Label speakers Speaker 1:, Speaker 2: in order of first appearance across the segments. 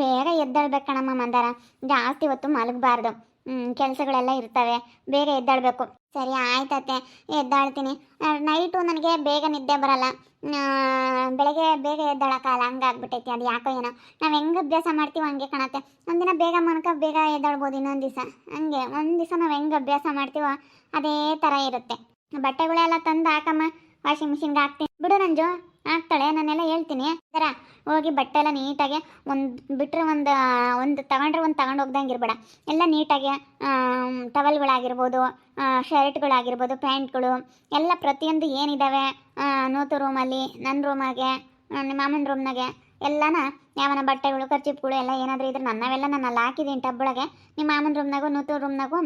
Speaker 1: ಬೇಗ ಎದ್ದೇಳ್ಬೇಕು ಕಣಮ್ಮ ಮಂದಾರ. ಜಾಸ್ತಿ ಹೊತ್ತು ಮಲಗಬಾರ್ದು. ಕೆಲಸಗಳೆಲ್ಲ ಇರ್ತವೆ. ಬೇಗ ಎದ್ದೇಳ್ಬೇಕು. ಸರಿ ಆಯ್ತತ್ತೆ ಎದ್ದಾಳ್ತೀನಿ. ನೈಟು ನನಗೆ ಬೇಗ ನಿದ್ದೆ ಬರಲ್ಲ. ಬೆಳಗ್ಗೆ ಬೇಗ ಎದ್ದಾಳಕ್ಕಾಗಲ್ಲ ಹಂಗಾಗ್ಬಿಟ್ಟೈತಿ. ಅದು ಯಾಕೋ ಏನೋ. ನಾವು ಹೆಂಗೆ ಅಭ್ಯಾಸ ಮಾಡ್ತೀವೋ ಹಂಗೆ ಕಾಣತ್ತೆ. ಒಂದಿನ ಬೇಗ ಮನಕ ಬೇಗ ಎದ್ದಾಳ್ಬೋದು ಇನ್ನೊಂದು ದಿವಸ. ಹಂಗೆ, ಒಂದು ದಿವಸ ನಾವು ಹೆಂಗೆ ಅಭ್ಯಾಸ ಮಾಡ್ತೀವೋ ಅದೇ ಥರ ಇರುತ್ತೆ. ಬಟ್ಟೆಗಳೆಲ್ಲ ತಂದು ಹಾಕಮ್ಮ. ವಾಷಿಂಗ್ ಮಿಷಿನ್ಗೆ ಹಾಕ್ತೀನಿ. ಬಿಡು ನಂಜು, ಹಾಕ್ತಾಳೆ, ನಾನೆಲ್ಲ ಹೇಳ್ತೀನಿ. ಅದರ ಹೋಗಿ ಬಟ್ಟೆ ಎಲ್ಲ ನೀಟಾಗಿ ಒಂದು ಬಿಟ್ಟರೆ ಒಂದು ಒಂದು ತಗೊಂಡ್ರೆ ಒಂದು ತಗೊಂಡು ಹೋಗ್ದಂಗೆ ಇರಬೇಡ. ಎಲ್ಲ ನೀಟಾಗಿ ಟವಲ್ಗಳಾಗಿರ್ಬೋದು ಶರ್ಟ್ಗಳಾಗಿರ್ಬೋದು, ಪ್ಯಾಂಟ್ಗಳು, ಎಲ್ಲ ಪ್ರತಿಯೊಂದು ಏನಿದ್ದಾವೆ ನೂತು ರೂಮಲ್ಲಿ ನನ್ನ ರೂಮಾಗೆ ನಿಮ್ಮ ಮಾಮನ ರೂಮ್ನಾಗೆ, ಎಲ್ಲನ ಯಾವನ ಬಟ್ಟೆಗಳು, ಖರ್ಚಿಪ್ಗಳು ಎಲ್ಲ ಏನಾದರೂ ಇದ್ರೆ ನನ್ನವೆಲ್ಲ ನಾನು ಅಲ್ಲಿ ಹಾಕಿದ್ದೀನಿ ಟಬ್ಬೊಳಗೆ. ನಿಮ್ಮ ಮಾಮನ ರೂಮ್ನಾಗೂ ನೂತು ರೂಮ್ನಾಗೂ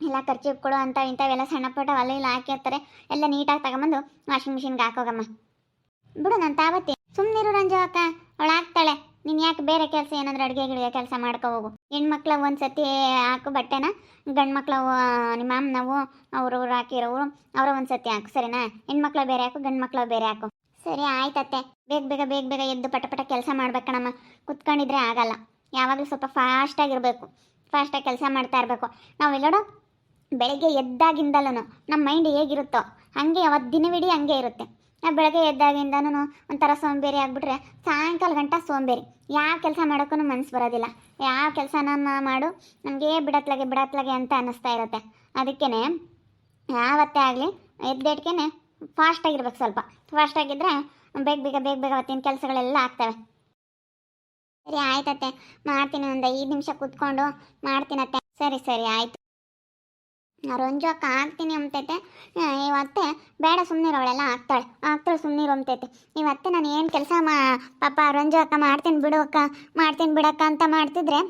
Speaker 1: ಎಲ್ಲ ಖರ್ಚಿಪ್ಗಳು ಅಂತ ಇಂಥವೆಲ್ಲ ಸಣ್ಣ ಪುಟ್ಟ ಅಲ್ಲಿ ಇಲ್ಲ ಹಾಕಿರ್ತಾರೆ ಎಲ್ಲ ನೀಟಾಗಿ ತಗೊಂಬಂದು ವಾಷಿಂಗ್ ಮಿಷಿನ್ಗೆ ಹಾಕೋಗಮ್ಮ. ಬಿಡು ನಾನು ತಾವತ್ತಿ. ಸುಮ್ಮನಿರು ರಂಜು ಅಕ್ಕ. ಅವಳು ಹಾಕ್ತಾಳೆ. ನೀನು ಯಾಕೆ ಬೇರೆ ಕೆಲಸ ಏನಾದರೂ ಅಡುಗೆ ಗಿಡಗೆ ಕೆಲಸ ಮಾಡ್ಕೊ ಹೋಗು. ಹೆಣ್ಮಕ್ಳ ಒಂದು ಸತಿ ಹಾಕು ಬಟ್ಟೆನ ಗಂಡು ಮಕ್ಳು ನಿಮ್ಮ ನಾವು ಅವ್ರವ್ರು ಹಾಕಿರೋರು, ಅವರ ಒಂದು ಸತಿ ಹಾಕು, ಸರಿನಾ? ಹೆಣ್ಮಕ್ಳ ಬೇರೆ ಹಾಕು ಗಂಡು ಮಕ್ಳು ಬೇರೆ ಹಾಕು. ಸರಿ ಆಯ್ತತ್ತೆ ಬೇಗ ಬೇಗ ಬೇಗ ಬೇಗ ಎದ್ದು ಪಟ ಪಟ ಕೆಲಸ ಮಾಡ್ಬೇಕಣ್ಣಮ್ಮ ಕುತ್ಕೊಂಡಿದ್ರೆ ಆಗಲ್ಲ. ಯಾವಾಗಲೂ ಸ್ವಲ್ಪ ಫಾಸ್ಟಾಗಿರಬೇಕು ಫಾಸ್ಟಾಗಿ ಕೆಲಸ ಮಾಡ್ತಾ ಇರಬೇಕು. ನಾವು ಎಲ್ಲೋಡು ಬೆಳಗ್ಗೆ ಎದ್ದಾಗಿಂದಲೂ ನಮ್ಮ ಮೈಂಡ್ ಹೇಗಿರುತ್ತೋ ಹಾಗೆ ಅವತ್ತು ದಿನವಿಡೀ ಹಂಗೆ ಇರುತ್ತೆ. ನಾವು ಬೆಳಗ್ಗೆ ಎದ್ದಾಗಿಂದನೂ ಒಂಥರ ಸೋಂಬೇರಿ ಆಗಿಬಿಟ್ರೆ ಸಾಯಂಕಾಲ ಗಂಟ ಸೋಂಬೇರಿ. ಯಾವ ಕೆಲಸ ಮಾಡೋಕ್ಕೂ ಮನಸ್ಸು ಬರೋದಿಲ್ಲ. ಯಾವ ಕೆಲಸನ ಮಾಡು, ನಮಗೆ ಬಿಡತ್ಲಾಗೆ ಬಿಡತ್ಲಾಗೆ ಅಂತ ಅನ್ನಿಸ್ತಾ ಇರುತ್ತೆ. ಅದಕ್ಕೇ ಯಾವತ್ತೇ ಆಗಲಿ ಎದ್ದೇಟ್ಗೆ ಫಾಸ್ಟಾಗಿರ್ಬೇಕು ಸ್ವಲ್ಪ. ಫಾಸ್ಟಾಗಿದ್ದರೆ ಬೇಗ ಬೇಗ ಬೇಗ ಬೇಗ ಅವತ್ತಿನ ಕೆಲಸಗಳೆಲ್ಲ ಆಗ್ತವೆ. ಸರಿ ಆಯ್ತತ್ತೆ. ಮಾಡ್ತೀನಿ ಒಂದು ಐದು ನಿಮಿಷ ಕೂತ್ಕೊಂಡು ಮಾಡ್ತೀನತ್ತೆ. ಸರಿ ಸರಿ, ಆಯ್ತು. ರಂಜು ಅಕ್ಕ ಆಗ್ತೀನಿ ಅಂತೈತೆ ಆ, ಇವತ್ತೆ ಬೇಡ ಸುಮ್ಮನಿರೋಳೆಲ್ಲ ಆಗ್ತಾಳೆ. ಆಗ್ತಾಳೆ ಸುಮ್ಮನಿರು ಅಂತೈತೆ ಇವತ್ತೆ ನಾನು ಏನು ಕೆಲಸ ಮಾ ಪಾಪ ರಂಜು ಅಕ್ಕ ಮಾಡ್ತೀನಿ ಬಿಡು ಅಕ್ಕ ಮಾಡ್ತೀನಿ ಬಿಡಕ್ಕ ಅಂತ ಮಾಡ್ತಿದ್ರೆ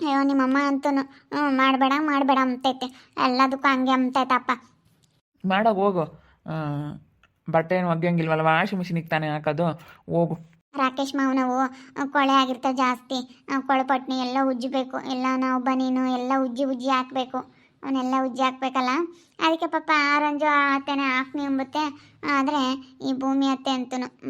Speaker 1: ಅಯ್ಯೋ ನಿಮ್ಮಮ್ಮ ಅಂತೂ ಹ್ಞೂ ಮಾಡಬೇಡ ಮಾಡಬೇಡ ಅಂತೈತೆ ಎಲ್ಲದಕ್ಕೂ ಹಂಗೆ ಅಂತೈತಪ್ಪ
Speaker 2: ಮಾಡೋ ಹೋಗು. ಬಟ್ಟೆ ಏನು ಒಗ್ಗಂಗಿಲ್ವಲ್ಲ ವಾಷಿಂಗ್ ಮಿಷಿನಿಗೆ ತಾನೇ ಹಾಕೋದು. ಹೋಗು.
Speaker 1: ರಾಕೇಶ್ ಮಾವನವು ಕೊಳೆ ಆಗಿರ್ತವೆ ಜಾಸ್ತಿ. ಕೊಳೆ ಕೊಳಪಟ್ನಿ ಎಲ್ಲ ಉಜ್ಜಬೇಕು. ಎಲ್ಲ ನಾವು ಬನೀನು ಎಲ್ಲ ಉಜ್ಜಿ ಉಜ್ಜಿ ಹಾಕಬೇಕು. ಅವನ್ನೆಲ್ಲ ಉಜ್ಜಿ ಹಾಕ್ಬೇಕಲ್ಲ? ಅದಕ್ಕೆ ಪಾಪ ಆ ರಂಜು ಅತ್ತೆನೇ ಹಾಕ್ನಿ ಎಂಬುತ್ತೆ ಆದರೆ ಈ ಭೂಮಿ ಅತ್ತೆ ಅಂತೂ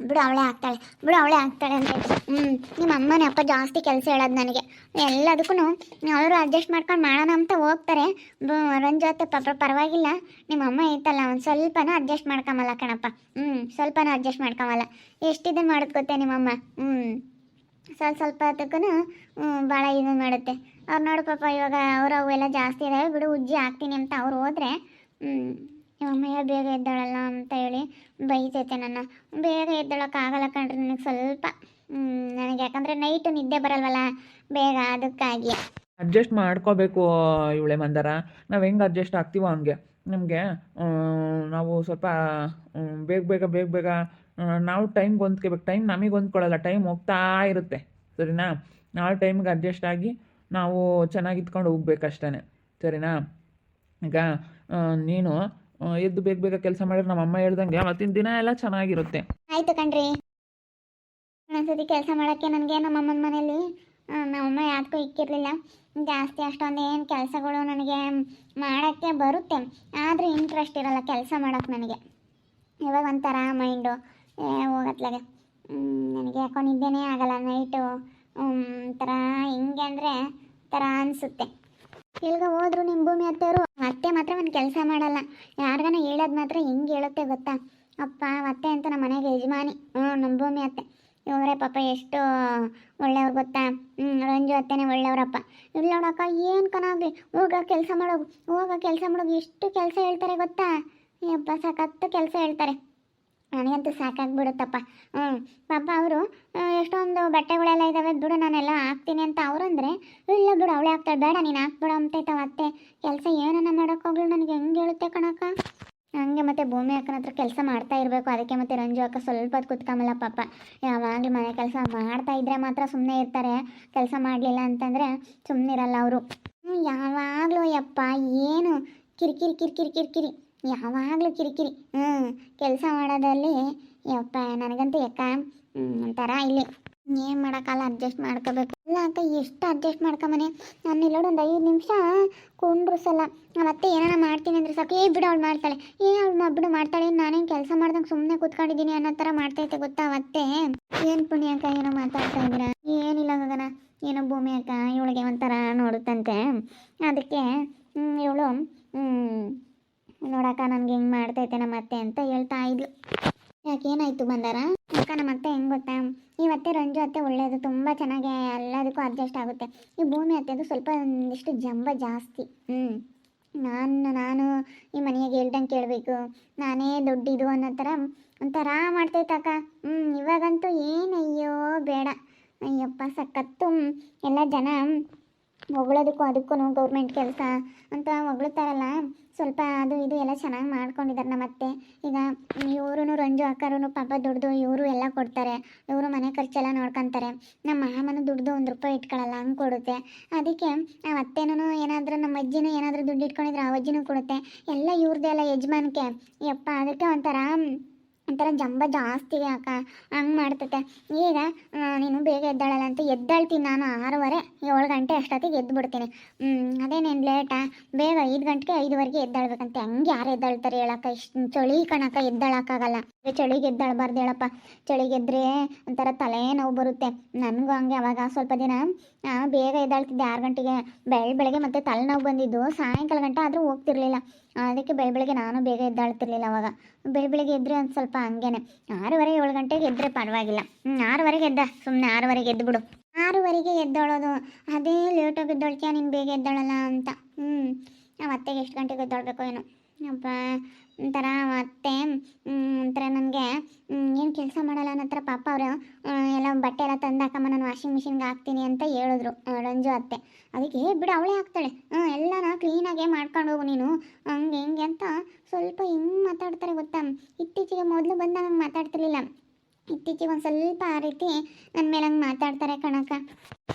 Speaker 1: ಬಿಡು, ಅವಳೇ ಹಾಕ್ತಾಳೆ ಬಿಡು, ಅವಳೇ ಹಾಕ್ತಾಳೆ ಅಂತ ಹ್ಞೂ ನಿಮ್ಮ ಅಮ್ಮನೇ ಅಪ್ಪ ಜಾಸ್ತಿ ಕೆಲಸ ಹೇಳೋದು ನನಗೆ. ಎಲ್ಲದಕ್ಕೂ ಅವರು ಅಡ್ಜಸ್ಟ್ ಮಾಡ್ಕೊಂಡು ಮಾಡೋಣ ಅಂತ ಹೋಗ್ತಾರೆ. ಬ- ರಂಜು ಅತ್ತೆ ಪಾಪ ಪರವಾಗಿಲ್ಲ. ನಿಮ್ಮ ಅಮ್ಮ ಐತಲ್ಲ ಒಂದು ಸ್ವಲ್ಪನೂ ಅಡ್ಜಸ್ಟ್ ಮಾಡ್ಕೊಂಬಲ್ಲ ಕಣಪ್ಪ. ಹ್ಞೂ ಸ್ವಲ್ಪನೂ ಅಡ್ಜಸ್ಟ್ ಮಾಡ್ಕೊಂಬಲ್ಲ ಎಷ್ಟಿದ್ದು ಮಾಡೋದು ಗೊತ್ತೇ ನಿಮ್ಮಮ್ಮ? ಹ್ಞೂ ಸ್ವಲ್ಪ ಸ್ವಲ್ಪ ಹೊತ್ತಕ್ಕೂ ಭಾಳ ಇದು ಮಾಡುತ್ತೆ. ಅವ್ರು ನೋಡು ಪಾಪ, ಇವಾಗ ಅವ್ರು ಅವೆಲ್ಲ ಜಾಸ್ತಿ ಇದೆ ಬಿಡು, ಉಜ್ಜಿ ಹಾಕ್ತೀನಿ ಅಂತ ಅವ್ರು ಹೋದ್ರೆ ನಿಮ್ಮಮ್ಮಯ್ಯ ಬೇಗ ಎದ್ದಾಳಲ್ಲ ಅಂತ ಹೇಳಿ ಬೈತೈತೆ ನನ್ನ. ಬೇಗ ಎದ್ದೇಳೋಕ್ಕಾಗಲ್ಲ ಕಣ್ರಿ ನನಗೆ ಸ್ವಲ್ಪ. ನನಗೆ ಯಾಕಂದರೆ ನೈಟು ನಿದ್ದೆ ಬರಲ್ವಲ್ಲ, ಬೇಗ ಅದಕ್ಕಾಗಿ.
Speaker 2: ಅಡ್ಜಸ್ಟ್ ಮಾಡ್ಕೋಬೇಕು, ಇವಳೆ ಮಂದರ. ನಾವು ಹೆಂಗೆ ಅಡ್ಜಸ್ಟ್ ಆಗ್ತೀವೋ ಹಂಗೆ. ನಮಗೆ ನಾವು ಸ್ವಲ್ಪ ಬೇಗ ಬೇಗ ಬೇಗ ಬೇಗ ನಾವು ಟೈಮ್ಗೆ ಹೊಂದ್ಕೋಬೇಕು. ಟೈಮ್ ನಮಗೆ ಹೊಂದ್ಕೊಳ್ಳಲ್ಲ ಟೈಮ್ ಹೋಗ್ತಾ ಇರುತ್ತೆ. ಸರಿನಾ? ನಾವು ಟೈಮ್ಗೆ ಅಡ್ಜಸ್ಟ್ ಆಗಿ ನಾವು ಚೆನ್ನಾಗಿ ಇದ್ಕೊಂಡು ಹೋಗ್ಬೇಕಷ್ಟೇ ಸರಿನಾ? ಈಗ ನೀನು ಎದ್ದು ಬೇಗ ಬೇಗ ಕೆಲಸ ಮಾಡಿದ್ರೆ ನಮ್ಮ ಅಮ್ಮ ಹೇಳ್ದಂಗೆ ಅವತ್ತಿನ ದಿನ ಎಲ್ಲ ಚೆನ್ನಾಗಿರುತ್ತೆ.
Speaker 1: ಆಯ್ತು ಕಣ್ರಿ. ಒಂದೊಂದ್ಸತಿ ಕೆಲಸ ಮಾಡೋಕ್ಕೆ ನನಗೆ ನಮ್ಮ ಅಮ್ಮನ ಮನೇಲಿ ನಮ್ಮ ನಮ್ಮಮ್ಮ ಯಾವ್ದಕ್ಕೂ ಇಕ್ಕಿರಲಿಲ್ಲ. ಜಾಸ್ತಿ ಅಷ್ಟೊಂದೇನು ಕೆಲಸಗಳು ನನಗೆ ಮಾಡೋಕ್ಕೆ ಬರುತ್ತೆ. ಆದರೆ ಇಂಟ್ರೆಸ್ಟ್ ಇರಲ್ಲ ಕೆಲಸ ಮಾಡೋಕ್ಕೆ ನನಗೆ. ಇವಾಗ ಒಂಥರ ಮೈಂಡು ಹೋಗತ್ಲಾಗೆ. ನನಗೆ ಯಾಕೋ ನಿದ್ದೆನೇ ಆಗಲ್ಲ ನೈಟು ಒಂಥರ ಹೆಂಗೆ ಅಂದರೆ ಥರ ಅನಿಸುತ್ತೆ. ಇಲ್ಗ ಹೋದ್ರು ನಿಮ್ಮ ಭೂಮಿ ಅತ್ತೆಯವರು ಅತ್ತೆ ಮಾತ್ರ ಒಂದು ಕೆಲಸ ಮಾಡಲ್ಲ. ಯಾರಿಗಾನ ಹೇಳೋದು ಮಾತ್ರ ಹೆಂಗೆ ಹೇಳುತ್ತೆ ಗೊತ್ತಾ? ಅಪ್ಪ, ಅತ್ತೆ ಅಂತ ನಮ್ಮ ಮನೆಗೆ ಯಜಮಾನಿ. ಹ್ಞೂ ನಮ್ಮ ಭೂಮಿ ಅತ್ತೆ. ಇವರೇ ಪಾಪ ಎಷ್ಟು ಒಳ್ಳೆಯವ್ರು ಗೊತ್ತಾ? ಹ್ಞೂ ರಂಜು ಅತ್ತೆನೇ ಒಳ್ಳೆಯವ್ರಪ್ಪ. ಇಲ್ಲ ನೋಡಕ್ಕ, ಏನು ಕನಾಗ್ಲಿ ಹೋಗ ಕೆಲಸ ಮಾಡೋಗು, ಹೋಗ ಕೆಲಸ ಮಾಡೋಗು, ಎಷ್ಟು ಕೆಲಸ ಹೇಳ್ತಾರೆ ಗೊತ್ತಾ? ಅಪ್ಪ ಸಾಕತ್ತು ಕೆಲಸ ಹೇಳ್ತಾರೆ. ನನಗಂತೂ ಸಾಕಾಗ್ಬಿಡುತ್ತಪ್ಪ. ಹ್ಞೂ ಪಾಪ ಅವರು ಎಷ್ಟೊಂದು ಬಟ್ಟೆಗಳೆಲ್ಲ ಇದ್ದಾವೆ ಬಿಡು ನಾನೆಲ್ಲ ಹಾಕ್ತೀನಿ ಅಂತ ಅವ್ರಂದ್ರೆ ಇಲ್ಲ ಬಿಡು, ಅವಳೇ ಹಾಕ್ತಾಳೆ, ಬೇಡ ನೀನು ಹಾಕ್ಬಿಡು ಅಂತೈತವ ಅತ್ತೆ. ಕೆಲಸ ಏನನ್ನ ಮಾಡೋಕ್ಕೋಗ್ಲು ನನಗೆ, ಹೆಂಗೆ ಹೇಳುತ್ತೆ ಕಣಕ್ಕ? ಹಂಗೆ ಮತ್ತೆ ಭೂಮಿ ಅಕ್ಕನ ಹತ್ರ ಕೆಲಸ ಮಾಡ್ತಾ ಇರಬೇಕು, ಅದಕ್ಕೆ ಮತ್ತೆ ರಂಜು ಅಕ್ಕ ಸ್ವಲ್ಪ ಹೊತ್ತು ಕುತ್ಕೊಂಬಲ್ಲ ಪಾಪ. ಯಾವಾಗಲೂ ಮನೆ ಕೆಲಸ ಮಾಡ್ತಾ ಇದ್ರೆ ಮಾತ್ರ ಸುಮ್ಮನೆ ಇರ್ತಾರೆ, ಕೆಲಸ ಮಾಡಲಿಲ್ಲ ಅಂತಂದರೆ ಸುಮ್ಮನಿರಲ್ಲ ಅವರು. ಯಾವಾಗಲೂ ಯಪ್ಪ, ಏನು ಕಿರಿಕಿರಿ ಕಿರಿಕಿರಿ ಕಿರಿಕಿರಿ. ಯಾವಾಗಲೂ ಕಿರಿಕಿರಿ. ಹ್ಞೂ ಕೆಲಸ ಮಾಡೋದಲ್ಲಿ ಯಪ್ಪ ನನಗಂತೂ ಹ್ಮ್, ಒಂಥರ ಇಲ್ಲಿ ಏನು ಮಾಡೋಕ್ಕಲ್ಲ ಅಡ್ಜಸ್ಟ್ ಮಾಡ್ಕೋಬೇಕು. ಇಲ್ಲ ಅಕ್ಕ ಎಷ್ಟು ಅಡ್ಜಸ್ಟ್ ಮಾಡ್ಕೊಂಬನೆ ನಾನು ಇಲ್ಲೋಡು ಒಂದು ಐದು ನಿಮಿಷ ಸಲ. ಮತ್ತೆ ಏನಾರ ಮಾಡ್ತೀನಿ ಅಂದ್ರೆ ಸಾಕು. ಏ ಬಿಡು ಅವ್ಳು ಮಾಡ್ತಾಳೆ. ಏ ಅವ್ಳು ಬಿಡು ಮಾಡ್ತಾಳೆ. ನಾನೇನು ಕೆಲಸ ಮಾಡ್ದಂಗೆ ಸುಮ್ಮನೆ ಕೂತ್ಕೊಂಡಿದ್ದೀನಿ ಅನ್ನೋ ಥರ ಮಾಡ್ತೈತೆ ಗೊತ್ತಾ ಮತ್ತೆ? ಏನು ಪುಣ್ಯ ಅಕ್ಕ ಏನೋ ಮಾತಾಡ್ತಾ ಇದ್ದೀರಾ? ಏನಿಲ್ಲ ಗಗನ. ಏನೋ ಭೂಮಿ ಅಕ್ಕ ಇವಳಿಗೆ ಒಂಥರ ನೋಡುತ್ತಂತೆ. ಅದಕ್ಕೆ ಇವಳು ನೋಡಕ್ಕ ನನಗೆ ಹೆಂಗೆ ಮಾಡ್ತೈತೆ ನಮ್ಮ ಅತ್ತೆ ಅಂತ ಹೇಳ್ತಾ ಇದ್ಲು. ಯಾಕೆ ಏನಾಯ್ತು ಬಂದಾರ? ಅಕ್ಕ, ನಮ್ಮ ಅತ್ತೆ ಹೆಂಗೆ ಗೊತ್ತಾ? ಇವತ್ತೆ ರಂಜು ಅತ್ತೆ ಒಳ್ಳೆಯದು ತುಂಬ ಚೆನ್ನಾಗಿ ಎಲ್ಲದಕ್ಕೂ ಅಡ್ಜಸ್ಟ್ ಆಗುತ್ತೆ. ಈ ಭೂಮಿ ಅತ್ತೆದು ಸ್ವಲ್ಪ ಒಂದಿಷ್ಟು ಜಂಬ ಜಾಸ್ತಿ. ಹ್ಞೂ ನಾನು ನಾನು ಈ ಮನೆಯಾಗೆ ಹೇಳ್ದಂಗೆ ಕೇಳಬೇಕು. ನಾನೇ ದೊಡ್ಡಿದು ಅನ್ನೋ ಥರ, ಒಂಥರ ಮಾಡ್ತೈತಕ್ಕ ಹ್ಞೂ ಇವಾಗಂತೂ ಏನಯ್ಯೋ ಬೇಡ. ಅಯ್ಯಪ್ಪ, ಸಖತ್ತು. ಎಲ್ಲ ಜನ ಹೊಗಳೋದಕ್ಕೂ ಅದಕ್ಕೂ ಗೌರ್ಮೆಂಟ್ ಕೆಲಸ ಅಂತ ಹೊಗಳ್ತಾರಲ್ಲ ಸ್ವಲ್ಪ ಅದು ಇದು ಎಲ್ಲ ಚೆನ್ನಾಗಿ ಮಾಡ್ಕೊಂಡಿದ್ದಾರೆ ನಮ್ಮ ಅತ್ತೆ. ಈಗ ಇವರು ರಂಜು ಅಕ್ಕರೂ ಪಾಪ ದುಡ್ದು ಇವರು ಎಲ್ಲ ಕೊಡ್ತಾರೆ. ಇವರು ಮನೆ ಖರ್ಚೆಲ್ಲ ನೋಡ್ಕೊತಾರೆ. ನಮ್ಮ ಮಾಮನು ದುಡ್ದು ಒಂದು ರೂಪಾಯಿ ಇಟ್ಕೊಳ್ಳಲ್ಲ ಹಂಗೆ ಕೊಡುತ್ತೆ. ಅದಕ್ಕೆ ಆ ಅತ್ತೆನೂ ಏನಾದರೂ ನಮ್ಮ ಅಜ್ಜಿನೂ ಏನಾದರೂ ದುಡ್ಡು ಇಟ್ಕೊಂಡಿದ್ರೆ ಆ ಅಜ್ಜಿನೂ ಕೊಡುತ್ತೆ. ಎಲ್ಲ ಇವ್ರದ್ದೆಲ್ಲ ಎಲ್ಲ ಯಜಮಾನಿಕೆ. ಯಪ್ಪ, ಅದಕ್ಕೆ ಒಂಥರ ಒಂಥರ ಜಂಬ ಜಾಸ್ತಿ ಅಕ್ಕ. ಹಂಗೆ ಮಾಡ್ತತೆ. ಈಗ ನೀನು ಬೇಗ ಎದ್ದಾಳಲ್ಲ ಅಂತ ಎದ್ದಾಳ್ತೀನಿ ನಾನು ಆರೂವರೆ, ಏಳು ಗಂಟೆ ಅಷ್ಟೊತ್ತಿಗೆ ಎದ್ದು ಬಿಡ್ತೀನಿ ಅದೇನೇನು ಲೇಟಾ ಬೇಗ ಐದು ಗಂಟೆಗೆ ಐದುವರೆಗೆ ಎದ್ದಾಳ್ಬೇಕಂತೆ. ಹಂಗೆ ಯಾರು ಎದ್ದಾಳ್ತಾರೆ ಹೇಳಕ್ಕ. ಇಷ್ಟು ಚಳಿ ಕಣಕ್ಕ, ಎದ್ದಾಳಕ್ಕಾಗಲ್ಲ. ಚಳಿಗೆ ಎದ್ದಾಳ್ಬಾರ್ದು ಹೇಳಪ್ಪ. ಚಳಿಗೆ ಎದ್ರೆ ಒಂಥರ ತಲೆ ನೋವು ಬರುತ್ತೆ. ನನಗೂ ಹಂಗೆ ಅವಾಗ ಸ್ವಲ್ಪ ದಿನ ಬೇಗ ಎದ್ದಾಳ್ತಿದ್ದೆ. ಆರು ಗಂಟೆಗೆ ಬೆಳ ಬೆಳಗ್ಗೆ ಮತ್ತೆ ತಲೆನೋವು ಬಂದಿದ್ದು. ಸಾಯಂಕಾಲ ಗಂಟೆ ಆದರೂ ಹೋಗ್ತಿರ್ಲಿಲ್ಲ. ಅದಕ್ಕೆ ಬೆಳ ಬೆಳಗ್ಗೆ ನಾನು ಬೇಗ ಎದ್ದಾಳ್ತಿರ್ಲಿಲ್ಲ ಅವಾಗ. ಬೆಳ ಬೆಳಗ್ಗೆ ಎದ್ರೆ ಒಂದು ಸ್ವಲ್ಪ ಹಂಗೇನೆ. ಆರೂವರೆ ಏಳು ಗಂಟೆಗೆ ಎದ್ದರೆ ಪರವಾಗಿಲ್ಲ. ಹ್ಞೂ ಆರೂವರೆಗೆ ಎದ್ದ. ಸುಮ್ಮನೆ ಆರೂವರೆಗೆ ಎದ್ದು ಬಿಡು. ಆರೂವರೆಗೆ ಎದ್ದೋಳೋದು. ಅದೇ ಲೇಟಾಗಿ ಎದ್ದೊಳ್ತೀಯ ನೀನು ಬೇಗ ಎದ್ದೋಳಲ್ಲ ಅಂತ. ಹ್ಞೂ ನಾವು ಅತ್ತೆಗೆ ಎಷ್ಟು ಗಂಟೆಗೆ ಎದ್ದೊಳ್ಬೇಕು ಏನೋ. ಅಪ್ಪ, ಒಂಥರ ಮತ್ತೆ ಒಂಥರ ನನಗೆ ಏನು ಕೆಲಸ ಮಾಡಲ್ಲ ಅನ್ನೋ ಥರ ಪಾಪ ಅವರು ಎಲ್ಲ ಬಟ್ಟೆ ಎಲ್ಲ ತಂದು ಹಾಕಮ್ಮ ನಾನು ವಾಷಿಂಗ್ ಮಿಷಿನ್ಗೆ ಹಾಕ್ತೀನಿ ಅಂತ ಹೇಳಿದ್ರು ರಂಜು ಅತ್ತೆ. ಅದಕ್ಕೆ ಬಿಡು, ಅವಳೇ ಹಾಕ್ತಾಳೆ. ಹ್ಞೂ ಎಲ್ಲನ ಕ್ಲೀನಾಗೆ ಮಾಡ್ಕೊಂಡು ಹೋಗು ನೀನು. ಹಂಗೆ, ಹೆಂಗೆ ಅಂತ ಸ್ವಲ್ಪ ಹಿಂಗೆ ಮಾತಾಡ್ತಾರೆ ಗೊತ್ತಾ? ಇತ್ತೀಚೆಗೆ ಮೊದಲು ಬಂದಾಗ ಹಂಗೆ ಮಾತಾಡ್ತಿರ್ಲಿಲ್ಲ. ಇತ್ತೀಚೆಗೆ ಒಂದು ಸ್ವಲ್ಪ ಆ ರೀತಿ ನನ್ನ ಮೇಲೆ ಹಂಗೆ ಮಾತಾಡ್ತಾರೆ ಕಣಕ್ಕ.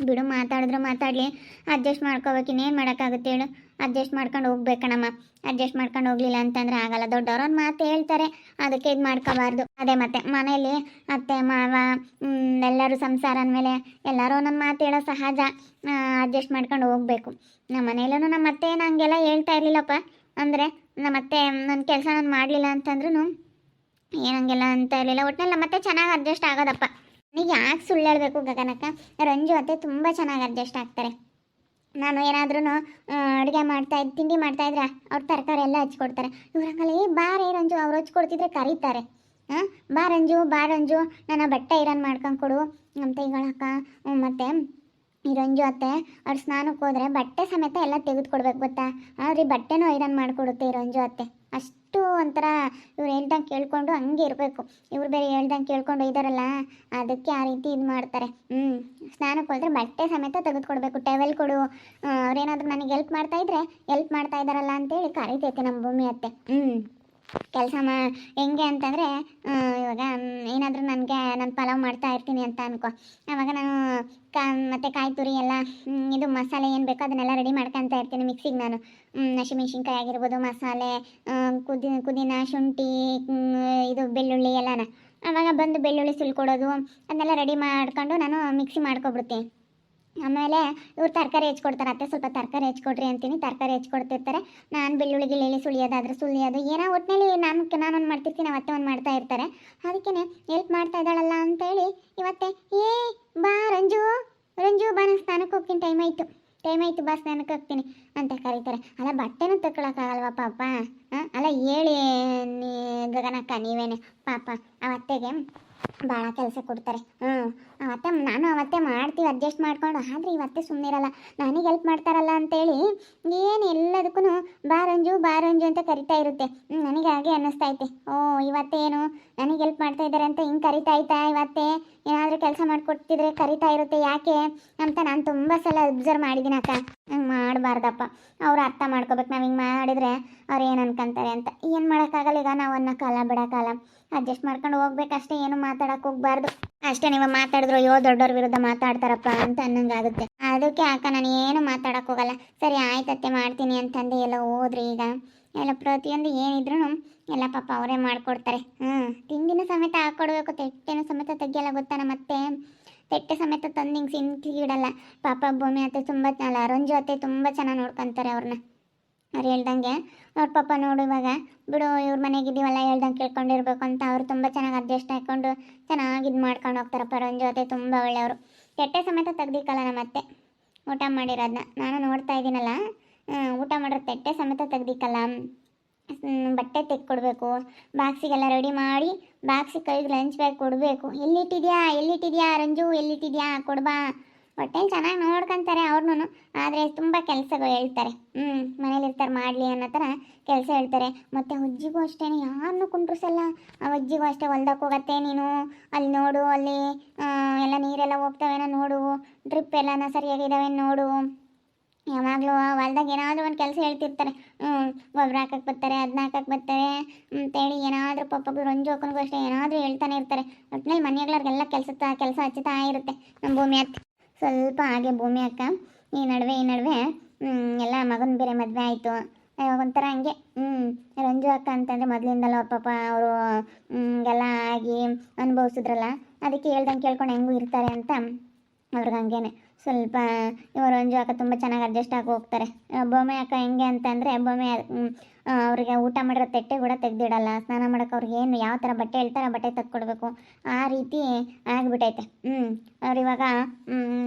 Speaker 1: ಬಿಡು, ಮಾತಾಡಿದ್ರೆ ಮಾತಾಡಲಿ. ಅಡ್ಜಸ್ಟ್ ಮಾಡ್ಕೋಬೇಕು, ಇನ್ನೇನು ಮಾಡೋಕ್ಕಾಗುತ್ತೆ ಹೇಳು. ಅಡ್ಜಸ್ಟ್ ಮಾಡ್ಕೊಂಡು ಹೋಗ್ಬೇಕು ಕಣಮ್ಮ. ಅಡ್ಜಸ್ಟ್ ಮಾಡ್ಕೊಂಡು ಹೋಗ್ಲಿಲ್ಲ ಅಂತಂದ್ರೆ ಆಗಲ್ಲ. ದೊಡ್ಡವ್ರ ಒಂದು ಮಾತು ಹೇಳ್ತಾರೆ. ಅದಕ್ಕೆ ಇದು ಮಾಡ್ಕೋಬಾರ್ದು. ಅದೇ ಮತ್ತೆ ಮನೇಲಿ ಅತ್ತೆ, ಮಾವ ಎಲ್ಲರೂ ಸಂಸಾರ ಅಂದಮೇಲೆ ಎಲ್ಲರೂ ಒಂದೊಂದು ಮಾತು ಹೇಳೋ ಸಹಜ. ಅಡ್ಜಸ್ಟ್ ಮಾಡ್ಕೊಂಡು ಹೋಗ್ಬೇಕು. ನಮ್ಮ ಮನೇಲೂ ನಮ್ಮ ಅತ್ತೆ ನಂಗೆಲ್ಲ ಹೇಳ್ತಾ ಇರಲಿಲ್ಲಪ್ಪ. ಅಂದರೆ ನಮ್ಮ ಅತ್ತೆ ನನ್ನ ಕೆಲಸ ನಾನು ಮಾಡಲಿಲ್ಲ ಅಂತಂದ್ರೂ ಏನಂಗೆಲ್ಲ ಅಂತ ಇರಲಿಲ್ಲ. ಒಟ್ಟಿನಲ್ಲಿ ಮತ್ತೆ ಅತ್ತೆ ಚೆನ್ನಾಗಿ ಅಡ್ಜಸ್ಟ್ ಆಗೋದಪ್ಪ. ನನಗೆ ಯಾಕೆ ಸುಳ್ಳು ಹೇಳಬೇಕು ಗಗನಕ್ಕ? ರಂಜು ಅತ್ತೆ ತುಂಬ ಚೆನ್ನಾಗಿ ಅಡ್ಜಸ್ಟ್ ಆಗ್ತಾರೆ. ನಾನು ಏನಾದ್ರೂ ಅಡುಗೆ ಮಾಡ್ತಾ ಇದ್ದು ತಿಂಡಿ ಮಾಡ್ತಾ ಇದ್ರೆ? ಅವ್ರು ತರಕಾರಿ ಎಲ್ಲ ಹಚ್ಕೊಡ್ತಾರೆ. ಇವ್ರಂಗಲ್ಲ ಏ ಬಾರೇ ರಂಜು, ಅವ್ರು ಹಚ್ಕೊಡ್ತಿದ್ರೆ ಕರೀತಾರೆ. ಹಾಂ ಬಾ ರಂಜು ಬಾ ರಂಜು, ನನ್ನ ಬಟ್ಟೆ ಐರನ್ ಮಾಡ್ಕೊಂಡು ಕೊಡು. ಅಂತ ತೈಗಳಕ್ಕ ಮತ್ತು ಈ ರಂಜು ಅತ್ತೆ, ಅವ್ರು ಸ್ನಾನಕ್ಕೆ ಹೋದರೆ ಬಟ್ಟೆ ಸಮೇತ ಎಲ್ಲ ತೆಗೆದುಕೊಡ್ಬೇಕು ಗೊತ್ತಾ? ಈ ಬಟ್ಟೆನೂ ಐರನ್ ಮಾಡಿಕೊಡುತ್ತೆ ಈ ರಂಜು ಅತ್ತೆ. ಅಷ್ಟು ಒಂಥರ ಇವ್ರು ಹೇಳ್ದಂಗೆ ಕೇಳ್ಕೊಂಡು ಹಂಗೆ ಇರಬೇಕು. ಇವ್ರು ಬೇರೆ ಹೇಳ್ದಂಗೆ ಕೇಳ್ಕೊಂಡು ಇದ್ದಾರಲ್ಲ ಅದಕ್ಕೆ ಆ ರೀತಿ ಇದು ಮಾಡ್ತಾರೆ. ಹ್ಞೂ ಸ್ನಾನಕ್ಕೆ ಹೋದ್ರೆ ಬಟ್ಟೆ ಸಮೇತ ತೆಗೆದುಕೊಡ್ಬೇಕು. ಟವೆಲ್ ಕೊಡು. ಅವ್ರೇನಾದರೂ ನನಗೆ ಹೆಲ್ಪ್ ಮಾಡ್ತಾ ಇದ್ರೆ ಹೆಲ್ಪ್ ಮಾಡ್ತಾ ಇದ್ದಾರಲ್ಲ ಅಂತೇಳಿ ಕರಿತೈತೆ ನಮ್ಮ ಭೂಮಿ ಅತ್ತೆ. ಹ್ಞೂ ಕೆಲಸ ಮಾ, ಹೆಂಗೆ ಅಂತಂದರೆ ಇವಾಗ ಏನಾದರೂ ನನಗೆ ನಾನು ಪಲಾವ್ ಮಾಡ್ತಾ ಇರ್ತೀನಿ ಅಂತ ಅನ್ಕೋ. ಆವಾಗ ನಾನು ಕಾ, ಮತ್ತು ಕಾಯಿ ತುರಿ ಎಲ್ಲ ಇದು ಮಸಾಲೆ ಏನು ಬೇಕೋ ಅದನ್ನೆಲ್ಲ ರೆಡಿ ಮಾಡ್ಕೊತಾ ಇರ್ತೀನಿ ಮಿಕ್ಸಿಗೆ ನಾನು. ಹಸಿಮೆಣ್ಸಿನ್ಕಾಯಿ ಆಗಿರ್ಬೋದು, ಮಸಾಲೆ ಕುದಿ ಕುದಿನ ಶುಂಠಿ ಇದು ಬೆಳ್ಳುಳ್ಳಿ ಎಲ್ಲನ. ಆವಾಗ ಬಂದು ಬೆಳ್ಳುಳ್ಳಿ ಸುಲ್ಕೊಡೋದು, ಅದನ್ನೆಲ್ಲ ರೆಡಿ ಮಾಡ್ಕೊಂಡು ನಾನು ಮಿಕ್ಸಿ ಮಾಡ್ಕೊಬಿಡ್ತೀನಿ. ಆಮೇಲೆ ಇವ್ರು ತರಕಾರಿ ಹೆಚ್ಕೊಡ್ತಾರೆ, ಅತ್ತೆ ಸ್ವಲ್ಪ ತರಕಾರಿ ಹೆಚ್ಕೊಡ್ರಿ ಅಂತೀನಿ, ತರಕಾರಿ ಹೆಚ್ಕೊಡ್ತಿರ್ತಾರೆ. ನಾನು ಬೆಳ್ಳುಳ್ಳಿ ಗಿಳ್ಳುಳ್ಳಿ ಸುಳಿಯೋದಾದ್ರೆ ಸುಳಿಯೋದು ಏನೋ ಒಟ್ಟಿನಲ್ಲಿ ನಾನು ನಾನೊಂದು ಮಾಡ್ತಿರ್ತೀನಿ ಅವತ್ತೆ ಒಂದು ಮಾಡ್ತಾ ಇರ್ತಾರೆ. ಅದಕ್ಕೇ ಹೆಲ್ಪ್ ಮಾಡ್ತಾ ಇದ್ದಾಳಲ್ಲ ಅಂತೇಳಿ ಇವತ್ತೆ, ಏ, ಬಾ ರಂಜು ರಂಜು ಬಾ, ನಾನು ಸ್ನಾನಕ್ಕೆ ಹೋಗ್ತೀನಿ ಟೈಮ್ ಆಯಿತು ಟೈಮ್ ಆಯಿತು, ಬಾ ಸ್ನಾನಕ್ಕೆ ಹೋಗ್ತೀನಿ ಅಂತ ಕರೀತಾರೆ. ಅಲ್ಲ ಬಟ್ಟೆನೂ ತಗೊಳಕ್ಕಾಗಲ್ವಾ ಪಾಪ? ಅಲ್ಲ ಹೇಳಿ ಗಗನಕ್ಕ, ನೀವೇನೆ ಪಾಪ ಅವತ್ತೆಗೆ ಭಾಳ ಕೆಲಸ ಕೊಡ್ತಾರೆ. ಹ್ಞೂ ಅವತ್ತೆ ನಾನು ಅವತ್ತೆ ಮಾಡ್ತೀವಿ ಅಡ್ಜಸ್ಟ್ ಮಾಡ್ಕೊಂಡು. ಆದರೆ ಇವತ್ತೆ ಸುಮ್ಮನಿರಲ್ಲ ನನಗೆ ಹೆಲ್ಪ್ ಮಾಡ್ತಾರಲ್ಲ ಅಂತೇಳಿ ಏನು ಎಲ್ಲದಕ್ಕೂ ಬಾರಂಜು ಬಾರಂಜು ಅಂತ ಕರಿತಾ ಇರುತ್ತೆ. ನನಗೆ ಹಾಗೆ ಅನ್ನಿಸ್ತಾ ಐತೆ. ಓ, ಇವತ್ತೇನು ನನಗೆ ಹೆಲ್ಪ್ ಮಾಡ್ತಾ ಇದ್ದಾರೆ ಅಂತ ಹಿಂಗೆ ಕರಿತಾ ಐತಾ ಇವತ್ತೆ? ಏನಾದರೂ ಕೆಲಸ ಮಾಡಿಕೊಡ್ತಿದ್ರೆ ಕರಿತಾ ಇರುತ್ತೆ ಯಾಕೆ ಅಂತ ನಾನು ತುಂಬ ಸಲ ಅಬ್ಸರ್ವ್ ಮಾಡಿದ್ದೀನಿ ಅಕ್ಕ. ಹಂಗೆ ಮಾಡಬಾರ್ದಪ್ಪ. ಅವ್ರು ಅರ್ಥ ಮಾಡ್ಕೋಬೇಕು. ನಾವು ಹಿಂಗೆ ಮಾಡಿದ್ರೆ ಅವ್ರು ಏನು ಅನ್ಕೊಂತಾರೆ ಅಂತ. ಏನು ಮಾಡೋಕ್ಕಾಗಲ್ಲ ಈಗ ನಾವು ಅನ್ನೋಕ್ಕಲ್ಲ ಬಿಡೋಕ್ಕಲ್ಲ ಅಡ್ಜಸ್ಟ್ ಮಾಡ್ಕೊಂಡು ಹೋಗ್ಬೇಕಷ್ಟೇ ಏನು ಮಾತಾಡಕ್ಕೆ ಹೋಗ್ಬಾರ್ದು. ಅಷ್ಟೇ ನೀವು ಮಾತಾಡಿದ್ರು, ಅಯ್ಯೋ, ದೊಡ್ಡವ್ರ ವಿರುದ್ಧ ಮಾತಾಡ್ತಾರಪ್ಪ ಅಂತ ಅನ್ನಂಗಾಗುತ್ತೆ. ಅದಕ್ಕೆ ಅಕ್ಕ, ನಾನು ಏನು ಮಾತಾಡಕ್ಕೆ ಹೋಗಲ್ಲ. ಸರಿ ಆಯ್ತತ್ತೆ ಮಾಡ್ತೀನಿ ಅಂತಂದು, ಎಲ್ಲ ಹೋದ್ರಿ ಈಗ. ಎಲ್ಲ ಪ್ರತಿಯೊಂದು ಏನಿದ್ರು ಎಲ್ಲ ಪಾಪ ಅವರೇ ಮಾಡಿಕೊಡ್ತಾರೆ. ಹ್ಞೂ ತಿಂಡಿನ ಸಮೇತ ಹಾಕ್ಕೊಡ್ಬೇಕು ತೆಟ್ಟೆನೂ ಸಮೇತ ತೆಗಿಯಲ್ಲ ಗೊತ್ತಾನ ಮತ್ತೆ? ತೆಟ್ಟೆ ಸಮೇತ ತಂದು ಹಿಂಗೆ ಸಿಂಕ್ಲಿಗಿಡಲ್ಲ ಪಾಪ ಭೂಮಿ ಅತ್ತೆ ತುಂಬ, ಅಲ್ಲ ಅರಂಜು ಅತ್ತೆ ತುಂಬ ಚೆನ್ನಾಗಿ ನೋಡ್ಕೊಂತಾರೆ ಅವ್ರನ್ನ. ಅವ್ರು ಹೇಳ್ದಂಗೆ ಅವ್ರ ಪಾಪ ನೋಡು ಇವಾಗ, ಬಿಡು, ಇವ್ರ ಮನೆಗೆ ಇದೀವಲ್ಲ, ಹೇಳ್ದಂಗೆ ಕೇಳ್ಕೊಂಡಿರ್ಬೇಕು ಅಂತ ಅವ್ರು ತುಂಬ ಚೆನ್ನಾಗಿ ಅಡ್ಜಸ್ಟ್ ಹಾಕ್ಕೊಂಡು ಚೆನ್ನಾಗಿ ಇದು ಮಾಡ್ಕೊಂಡು ಹೋಗ್ತಾರಪ್ಪ ರಂಜು ಜೊತೆ ತುಂಬ ಒಳ್ಳೆಯವರು. ಕೆಟ್ಟ ಸಮೇತ ತೆಗ್ದಿಕ್ಕಲ್ಲ ನಮ್ಮ ಅತ್ತೆ, ಊಟ ಮಾಡಿರೋದನ್ನ ನಾನು ನೋಡ್ತಾ ಇದ್ದೀನಲ್ಲ ಊಟ ಮಾಡಿರೋ ತೆಟ್ಟೆ ಸಮೇತ ತೆಗ್ದಿಕ್ಕಲ್ಲ. ಬಟ್ಟೆ ತೆಕ್ಕೊಡ್ಬೇಕು ಬಾಕ್ಸಿಗೆಲ್ಲ ರೆಡಿ ಮಾಡಿ, ಬಾಕ್ಸಿಗೆ ಕೈಗೆ ಲಂಚ್ ಬ್ಯಾಗ್ ಕೊಡಬೇಕು. ಎಲ್ಲಿಟ್ಟಿದ್ಯಾ ಎಲ್ಲಿಟ್ಟಿದ್ಯಾ ರಂಜು, ಎಲ್ಲಿಟ್ಟಿದ್ಯಾ, ಕೊಡ್ಬಾ. ಹೊಟ್ಟೆಲಿ ಚೆನ್ನಾಗಿ ನೋಡ್ಕೊಂತಾರೆ ಅವ್ರನ್ನೂ. ಆದರೆ ತುಂಬ ಕೆಲಸಗಳು ಹೇಳ್ತಾರೆ. ಹ್ಞೂ ಮನೇಲಿ ಇರ್ತಾರೆ ಮಾಡಲಿ ಅನ್ನೋ ಥರ ಕೆಲಸ ಹೇಳ್ತಾರೆ. ಮತ್ತು ಅಜ್ಜಿಗೂ ಅಷ್ಟೇ ಯಾರನ್ನು ಕುಂಡ್ರಿಸಲ್ಲ. ಆ ಅಜ್ಜಿಗೂ ಅಷ್ಟೇ ಹೊಲ್ದಕ್ಕೆ ಹೋಗತ್ತೆ ನೀನು. ಅಲ್ಲಿ ನೋಡು, ಅಲ್ಲಿ ಎಲ್ಲ ನೀರೆಲ್ಲ ಹೋಗ್ತಾವೇನೋ ನೋಡು. ಡ್ರಿಪ್ ಎಲ್ಲನ ಸರಿಯಾಗಿದ್ದಾವೆ ನೋಡು. ಯಾವಾಗಲೂ ಹೊಲ್ದಾಗ ಏನಾದರೂ ಒಂದು ಕೆಲಸ ಹೇಳ್ತಿರ್ತಾರೆ. ಹ್ಞೂ ಗೊಬ್ಬರ ಹಾಕಕ್ಕೆ ಬರ್ತಾರೆ ಅದನ್ನ ಹಾಕಕ್ಕೆ ಬರ್ತಾರೆ. ಅಂತೇಳಿ ಏನಾದರೂ ಪಪ್ಪಗೂ ರಂಜು ಹಾಕೊಂಡು ಅಷ್ಟೇ ಏನಾದರೂ ಹೇಳ್ತಾನೆ ಇರ್ತಾರೆ. ಒಟ್ಟಿನಲ್ಲಿ ಮನೆಗಳವ್ರಿಗೆಲ್ಲ ಕೆಲಸ ಕೆಲಸ ಹಚ್ಚುತ್ತಾ ಇರುತ್ತೆ ನಮ್ಮ ಭೂಮಿ ಅಕ್ಕ ಸ್ವಲ್ಪ ಹಾಗೆ ಭೂಮಿ ಅಕ್ಕ, ಈ ನಡುವೆ ಈ ನಡುವೆ ಎಲ್ಲ ಮಗನ ಬೇರೆ ಮದುವೆ ಆಯಿತು. ಒಂಥರ ಹಂಗೆ ಹ್ಞೂ ರಂಜು ಅಕ್ಕ ಅಂತಂದರೆ ಮೊದಲಿಂದಲೋ ಪಾಪ ಅವರು ಎಲ್ಲ ಆಗಿ ಅನುಭವಿಸಿದ್ರಲ್ಲ, ಅದಕ್ಕೆ ಹೇಳ್ದಂಗೆ ಕೇಳ್ಕೊಂಡು ಹೆಂಗೂ ಇರ್ತಾರೆ ಅಂತ ಅವ್ರಿಗೆ ಹಂಗೇನೆ. ಸ್ವಲ್ಪ, ಇವರು ಅಂಜು ಅಕ್ಕ ತುಂಬ ಚೆನ್ನಾಗಿ ಅಡ್ಜಸ್ಟ್ ಆಗಿ ಹೋಗ್ತಾರೆ. ಬೊಮ್ಮೆ ಅಕ್ಕ ಹೆಂಗೆ ಅಂತಂದರೆ ಬೊಮ್ಮೆ ಅವರಿಗೆ ಊಟ ಮಾಡಿರೋ ತಟ್ಟೆ ಕೂಡ ತೆಗೆದಿಡಲ್ಲ. ಸ್ನಾನ ಮಾಡೋಕೆ ಅವ್ರಿಗೆ ಏನು ಯಾವ ಥರ ಬಟ್ಟೆ ಹೇಳ್ತಾರೆ ಬಟ್ಟೆ ತೆಗ್ಕೊಡ್ಬೇಕು. ಆ ರೀತಿ ಆಗಿಬಿಟ್ಟೈತೆ ಹ್ಞೂ ಅವ್ರು ಇವಾಗ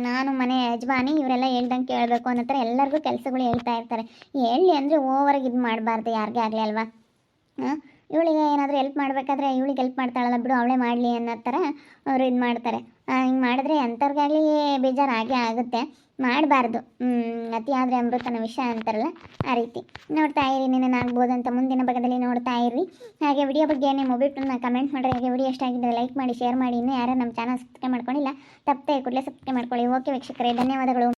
Speaker 1: ನಾನು ಮನೆ ಯಜಮಾನಿ, ಇವರೆಲ್ಲ ಹೇಳ್ದಂಗೆ ಕೇಳಬೇಕು ಅನ್ನೋ ಥರ ಎಲ್ಲರಿಗೂ ಕೆಲಸಗಳು ಹೇಳ್ತಾ ಇರ್ತಾರೆ. ಹೇಳಿ ಅಂದರೆ ಓವರ್ಗೆ ಇದು ಮಾಡಬಾರ್ದು, ಯಾರಿಗೇ ಆಗಲಿ ಅಲ್ವಾ? ಹಾಂ ಇವಳಿಗೆ ಏನಾದರೂ ಹೆಲ್ಪ್ ಮಾಡಬೇಕಾದ್ರೆ ಇವಳಿಗೆ ಹೆಲ್ಪ್ ಮಾಡ್ತಾಳಲ್ಲ ಬಿಡು, ಅವಳೇ ಮಾಡಲಿ ಅನ್ನೋ ಥರ ಅವರು ಇದು ಮಾಡ್ತಾರೆ. ಹಿಂಗೆ ಮಾಡಿದ್ರೆ ಅಂಥವ್ರಿಗಾಗಲಿ ಬೇಜಾರು ಆಗೇ ಆಗುತ್ತೆ. ಮಾಡಬಾರ್ದು. ಅತಿ ಆದರೆ ಅಮೃತನ ವಿಷಯ ಅಂತಾರಲ್ಲ ಆ ರೀತಿ. ನೋಡ್ತಾ ಇರಿ, ನಿನ್ನ ಅಂತ ಮುಂದಿನ ಭಾಗದಲ್ಲಿ ನೋಡ್ತಾ ಇರಿ ಹಾಗೆ ವಿಡಿಯೋ ಬಗ್ಗೆ ನಿಮ್ಮ ಒಬ್ಬಿಟ್ಟನ್ನ ಕಮೆಂಟ್ ಮಾಡಿರಿ ಹಾಗೆ ವಿಡಿಯೋ ಇಷ್ಟ ಆಗಿದ್ದರೆ ಲೈಕ್ ಮಾಡಿ ಶೇರ್ ಮಾಡಿ. ಇನ್ನೂ ಯಾರು ನಮ್ಮ ಚಾನಲ್ ಸಬ್ಸ್ಕ್ರೈಬ್ ಮಾಡ್ಕೊಂಡಿಲ್ಲ, ತಪ್ಪದೆ ಕೂಡಲೇ ಸಬ್ಸ್ಕ್ರೈಬ್ ಮಾಡ್ಕೊಳ್ಳಿ. ಓಕೆ ವೀಕ್ಷಕರೇ, ಧನ್ಯವಾದಗಳು.